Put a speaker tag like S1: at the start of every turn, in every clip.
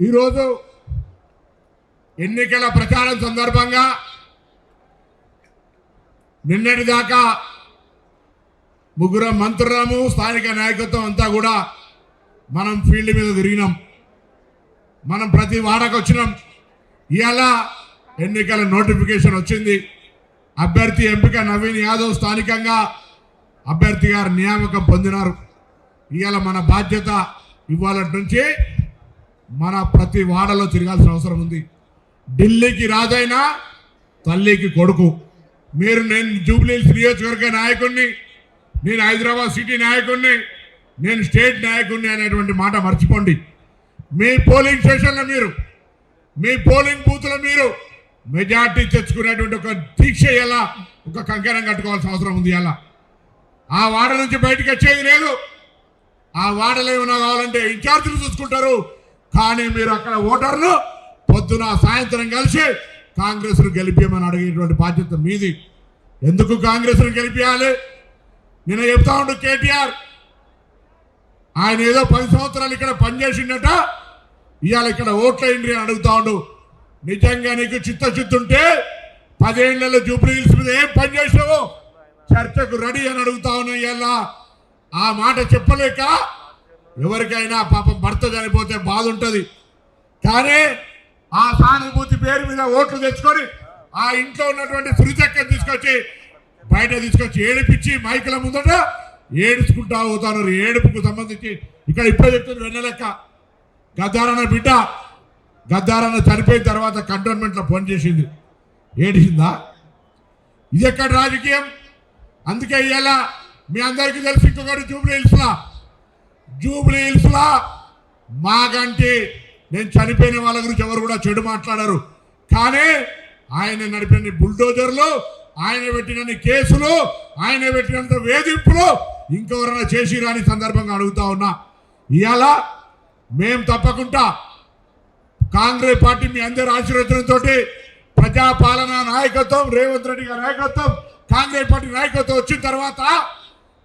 S1: ఈరోజు ఎన్నికల ప్రచారం సందర్భంగా నిన్నటి దాకా ముగ్గురం మంత్రులము స్థానిక నాయకత్వం అంతా కూడా మనం ఫీల్డ్ మీద తిరిగినాం. మనం ప్రతి వాడకు వచ్చినాం. ఇవాళ ఎన్నికల నోటిఫికేషన్ వచ్చింది. అభ్యర్థి ఎంపిక నవీన్ యాదవ్ స్థానికంగా అభ్యర్థి గారు నియామకం పొందినారు. ఇవాళ మన బాధ్యత ఇవాళ నుంచి మన ప్రతి వాడలో తిరగాల్సిన అవసరం ఉంది. ఢిల్లీకి రాజైనా తల్లికి కొడుకు. మీరు నేను జూబ్లీహిల్స్ నియోజకవర్గ నాయకుడిని నేను హైదరాబాద్ సిటీ నాయకుడిని నేను స్టేట్ నాయకుడిని అనేటువంటి మాట మర్చిపోండి. మీ పోలింగ్ స్టేషన్లో మీరు మీ పోలింగ్ బూత్లో మీరు మెజార్టీ తెచ్చుకునేటువంటి ఒక దీక్ష ఎలా ఒక కంకణం కట్టుకోవాల్సిన అవసరం ఉంది ఎలా? ఆ వాడ నుంచి బయటకు వచ్చేది లేదు ఆ వాడలో ఏమైనా కావాలంటే ఇన్ఛార్జీలు చూసుకుంటారు. కానీ మీరు అక్కడ ఓటర్లు పొద్దున సాయంత్రం కలిసి కాంగ్రెస్ను గెలిపేయమని అడిగేటువంటి బాధ్యత మీది. ఎందుకు కాంగ్రెస్ను గెలిపించాలి నేను చెప్తా ఉండు కేటీఆర్. ఆయన ఏదో పది సంవత్సరాలు ఇక్కడ పనిచేసిండట. ఇవాళ ఇక్కడ ఓట్లేయండి అని అడుగుతా ఉండు. నిజంగా నీకు చిత్తశుద్ధి పదేళ్ళలో జూబ్లీ హిల్స్ మీద ఏం పనిచేసావు చర్చకు రెడీ అని అడుగుతా ఉన్నా ఇవాళ. ఆ మాట చెప్పలేక ఎవరికైనా పాపం భర్త చనిపోతే బాధ ఉంటుంది కానీ ఆ సానుభూతి పేరు మీద ఓట్లు తెచ్చుకొని ఆ ఇంట్లో ఉన్నటువంటి సురిచక్కని తీసుకొచ్చి బయట తీసుకొచ్చి ఏడిపించి మైకుల ముందట ఏడుచుకుంటా పోతాను. ఏడుపుకు సంబంధించి ఇక్కడ ఇప్పుడే చెప్తుంది వెన్నెలెక్క గద్దారన్న బిడ్డ గద్దారన్న చనిపోయిన తర్వాత కంటోన్మెంట్లో ఫోన్ చేసింది. ఏడిసిందా? ఇది ఎక్కడ రాజకీయం? అందుకే ఇవాళ మీ అందరికీ తెలిసి ఇంకొకటి జూబ్లీ హిల్స్లా జూబ్లీ హిల్స్లా మాకంటే నేను చనిపోయిన వాళ్ళ గురించి ఎవరు కూడా చెడు మాట్లాడారు. కానీ ఆయన నడిపిన బుల్డోజర్లు ఆయన పెట్టినన్ని కేసులు ఆయన పెట్టినంత వేధింపులు ఇంకెవరైనా చేసి రాని సందర్భంగా అడుగుతా ఉన్నా. ఇవాళ మేం తప్పకుండా కాంగ్రెస్ పార్టీ మీ అందరి ఆశీర్వచనంతో ప్రజాపాలన నాయకత్వం రేవంత్ రెడ్డి గారి నాయకత్వం కాంగ్రెస్ పార్టీ నాయకత్వం వచ్చిన తర్వాత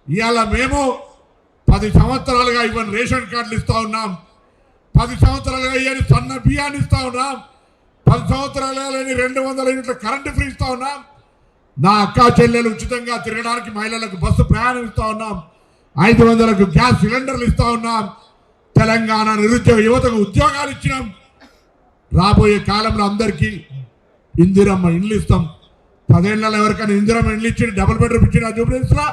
S1: ఇవాళ మేము పది సంవత్సరాలుగా ఇవన్నీ రేషన్ కార్డులు ఇస్తూ ఉన్నాం. పది సంవత్సరాలుగా ఇవన్నీ సన్న బియ్యాన్ని ఇస్తూ ఉన్నాం. పది సంవత్సరాలుగా లేని రెండు వందల యూనిట్ల కరెంటు ఫ్రీ ఇస్తూ ఉన్నాం. నా అక్క చెల్లెలు ఉచితంగా తిరగడానికి మహిళలకు బస్సు ప్రయాణం ఇస్తూ ఉన్నాం. ఐదు వందలకు గ్యాస్ సిలిండర్లు ఇస్తూ ఉన్నాం. తెలంగాణ నిరుద్యోగ యువతకు ఉద్యోగాలు ఇచ్చినాం. రాబోయే కాలంలో అందరికీ ఇందిరమ్మ ఇండ్లు ఇస్తాం. పదేళ్ళలో ఎవరికైనా ఇందిరమ్మ ఇండ్లు ఇచ్చి డబుల్ బెడ్రూమ్ ఇచ్చిన జూబ్లీస్లో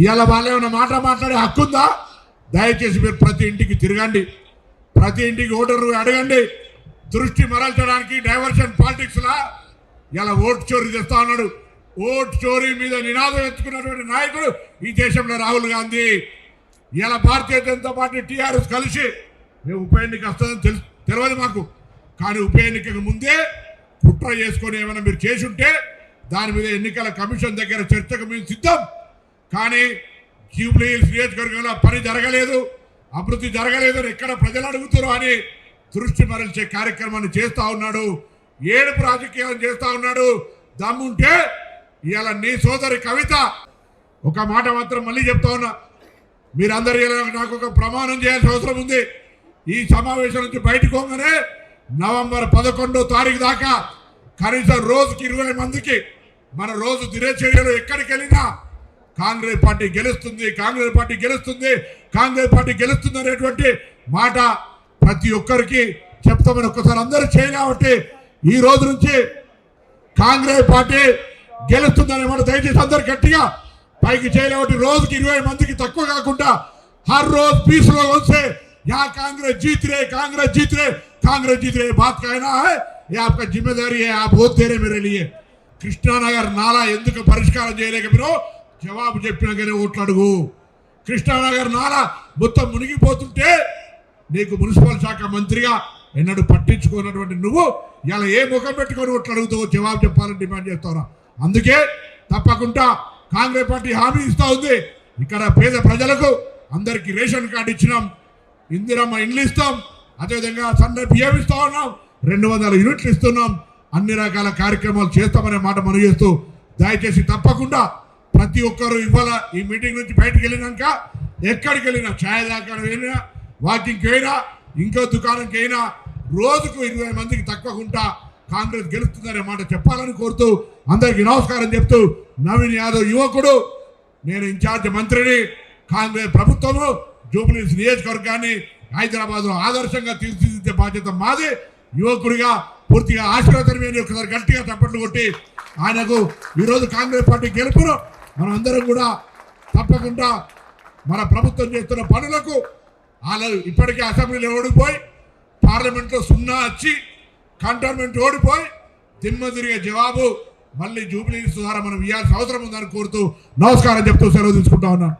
S1: ఇవాళ వాళ్ళు ఏమైనా మాట మాట్లాడే హక్కు ఉందా? దయచేసి మీరు ప్రతి ఇంటికి తిరగండి. ప్రతి ఇంటికి ఓటరు అడగండి. దృష్టి మరల్చడానికి డైవర్షన్ పాలిటిక్స్లా ఇలా ఓటు చోరీ చేస్తా ఉన్నాడు. ఓటు చోరీ మీద నినాదం ఎత్తుకున్నటువంటి నాయకుడు ఈ దేశంలో రాహుల్ గాంధీ. ఇలా భారతీయ జనతా పార్టీ టీఆర్ఎస్ కలిసి మేము ఉప ఎన్నిక వస్తుందని తెలుసు తెలియదు మాకు. కానీ ఉప ఎన్నికకు ముందే కుట్ర చేసుకొని ఏమైనా మీరు చేసి ఉంటే దాని మీద ఎన్నికల కమిషన్ దగ్గర చర్చకు మేము సిద్ధం. కానీ జూబ్లీ నియోజకవర్గంలో పని జరగలేదు అభివృద్ధి జరగలేదు ఎక్కడ ప్రజలు అడుగుతారు అని దృష్టి మరల్చే కార్యక్రమాన్ని చేస్తూ ఉన్నాడు ఏడుపు రాజకీయాలను చేస్తూ ఉన్నాడు. దమ్ముంటే ఇవాళ నీ సోదరి కవిత. ఒక మాట మాత్రం మళ్ళీ చెప్తా ఉన్నా మీరందరూ ఇలా నాకు ఒక ప్రమాణం చేయాల్సిన అవసరం ఉంది. ఈ సమావేశం నుంచి బయటకోగానే నవంబర్ పదకొండో తారీఖు దాకా కనీసం రోజుకి ఇరవై మందికి మన రోజు దినచర్యలు ఎక్కడికి వెళ్ళినా కాంగ్రెస్ పార్టీ గెలుస్తుంది కాంగ్రెస్ పార్టీ గెలుస్తుంది కాంగ్రెస్ పార్టీ గెలుస్తుంది అనేటువంటి మాట ప్రతి ఒక్కరికి చెప్తామని ఒక్కసారి అందరూ చేయలేబట్టి ఈ రోజు నుంచి కాంగ్రెస్ పార్టీ గెలుస్తుందనే మాట దయచేసి అందరు గట్టిగా పైకి చేయలేబట్టి రోజుకి ఇరవై మందికి తక్కువ కాకుండా హర్ రోజు పీస్ లో వస్తే యా कांग्रेस जीत रहे कांग्रेस जीत रहे कांग्रेस जीत रहे बात कहना है ये आपका जिम्मेदारी है आप वोट दे रहे मेरे लिए కృష్ణానగర్ నాలా ఎందుకు పరిష్కారం చేయలేక జవాబు చెప్పినాకనే ఓట్లు అడుగు కృష్ణానగర్ నారా మొత్తం మునిగిపోతుంటే నీకు మున్సిపల్ శాఖ మంత్రిగా ఎన్నడూ పట్టించుకున్నటువంటి నువ్వు ఇలా ఏ ముఖం పెట్టుకొని ఓట్లు జవాబు చెప్పాలని డిమాండ్ చేస్తావురా. అందుకే తప్పకుండా కాంగ్రెస్ పార్టీ హామీ ఇస్తా ఉంది. ఇక్కడ పేద ప్రజలకు అందరికీ రేషన్ కార్డు ఇచ్చినాం. ఇందిరమ్మ ఇండ్లు ఇస్తాం. అదేవిధంగా సన్న బియ్యం ఇస్తా ఉన్నాం. రెండు వందల యూనిట్లు ఇస్తున్నాం. అన్ని రకాల కార్యక్రమాలు చేస్తామనే మాట మనం చేస్తూ దయచేసి తప్పకుండా ప్రతి ఒక్కరు ఇవాళ ఈ మీటింగ్ నుంచి బయటకు వెళ్ళినాక ఎక్కడికి వెళ్ళినా ఛాయ్ దాకా వెళ్ళినా వాకింగ్కి అయినా ఇంకో దుకాణంకి అయినా రోజుకు ఇరవై మందికి తక్కువకుండా కాంగ్రెస్ గెలుస్తుందనే మాట చెప్పాలని కోరుతూ అందరికీ నమస్కారం చెప్తూ నవీన్ యాదవ్ యువకుడు నేను ఇన్ఛార్జ్ మంత్రిని కాంగ్రెస్ ప్రభుత్వము జూబ్లీస్ నియోజకవర్గాన్ని హైదరాబాద్లో ఆదర్శంగా తీర్చిదిద్దే బాధ్యత మాది. యువకుడిగా పూర్తిగా ఆశీర్వాదం మీద ఒకసారి గట్టిగా చప్పట్లు కొట్టి ఆయనకు ఈరోజు కాంగ్రెస్ పార్టీ గెలుపును మనందరం కూడా తప్పకుండా మన ప్రభుత్వం చేస్తున్న పనులకు వాళ్ళు ఇప్పటికే అసెంబ్లీలో ఓడిపోయి పార్లమెంట్లో సున్నా వచ్చి కంటోన్మెంట్ ఓడిపోయి దిమ్మ తిరిగే జవాబు మళ్ళీ జూబ్లీ ద్వారా మనం ఇవ్వాల్సిన అవసరం ఉందని కోరుతూ నమస్కారం చెప్తూ సెలవు తీసుకుంటా ఉన్నాను.